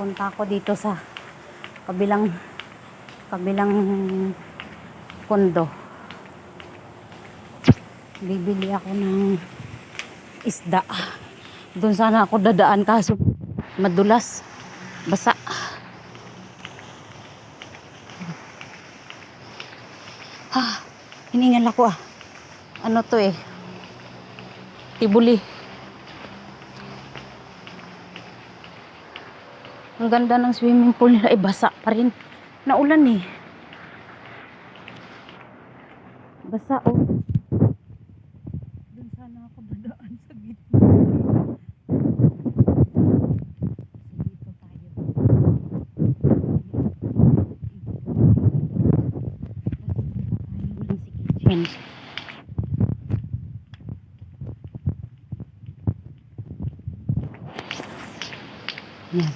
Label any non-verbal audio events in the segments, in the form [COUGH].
Punta ako dito sa kabilang kabilang kondo. Bibili ako ng isda. Doon sana ako dadaan kaso madulas. Basa. Ah, hiningal ako ah. Ano to eh? Tibuli. Ang ganda ng swimming pool nila. Eh, basa pa rin. Naulan eh. Basa oh. Doon sana ako dadaan sa gitna. Dito tayo.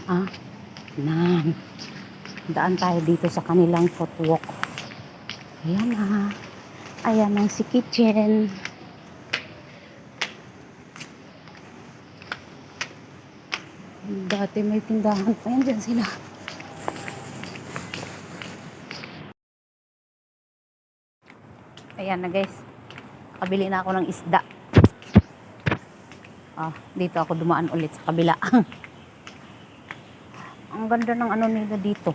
Ah. Nan. Daan tayo dito sa kanilang footwalk. Ayan ah. Ayan ang si kitchen. Dati may tindahan pa yan dyan sila. Ayan na guys. Kabili na ako ng isda. Ah, dito ako dumaan ulit sa kabila. [LAUGHS] Ang ganda ng ano nila dito.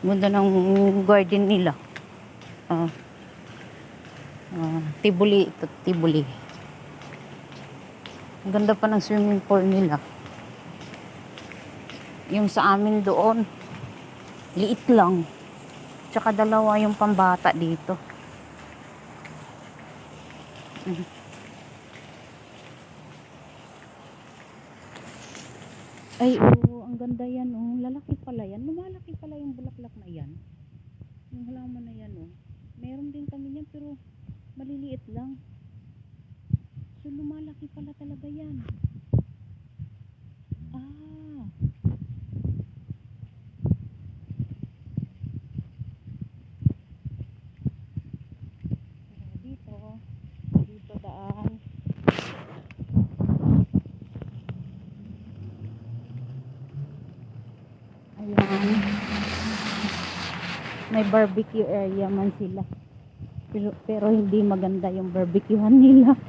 Ganda ng garden nila. Ah. Ah, tibuli ito, tibuli. Ang ganda pa ng swimming pool nila. Yung sa amin doon, liit lang. Tsaka dalawa yung pambata dito. Mm. Ay, oo, ang ganda yan, oh. Lalaki pala yan. Lumalaki pala yung bulaklak na yan. Yung halaman na yan, oh. Meron din kami niyan, pero maliliit lang. So, lumalaki pala talaga yan. Ah. So, dito, dito daan. Ayan. May barbecue area man sila. Pero, pero hindi maganda yung barbecuehan nila. [LAUGHS]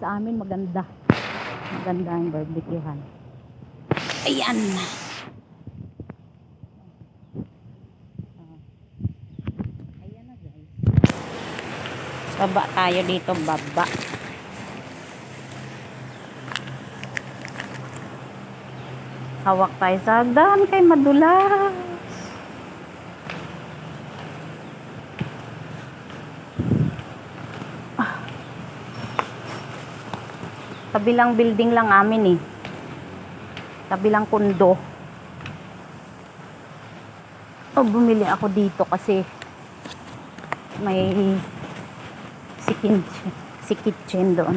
sa amin maganda. Maganda yung barbecuehan. Ayan. Ayan na guys. Baba tayo dito, baba. Hawak tayo sa hagdan kay madulas. Ah. Kabilang building lang amin eh. Kabilang kundo. Oh, bumili ako dito kasi may si kitchen, si kitchen doon.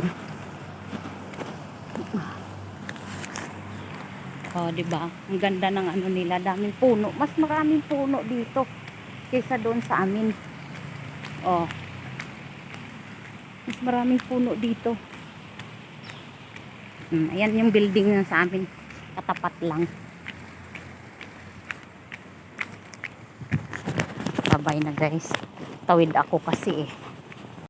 Oh, 'di ba? Ang ganda ng ano nila, daming puno. Mas maraming puno dito kaysa doon sa amin. Oh. Mas maraming puno dito. Hmm, ayan yung building na sa amin. Katapat lang. Sabay na guys. Tawid ako kasi eh.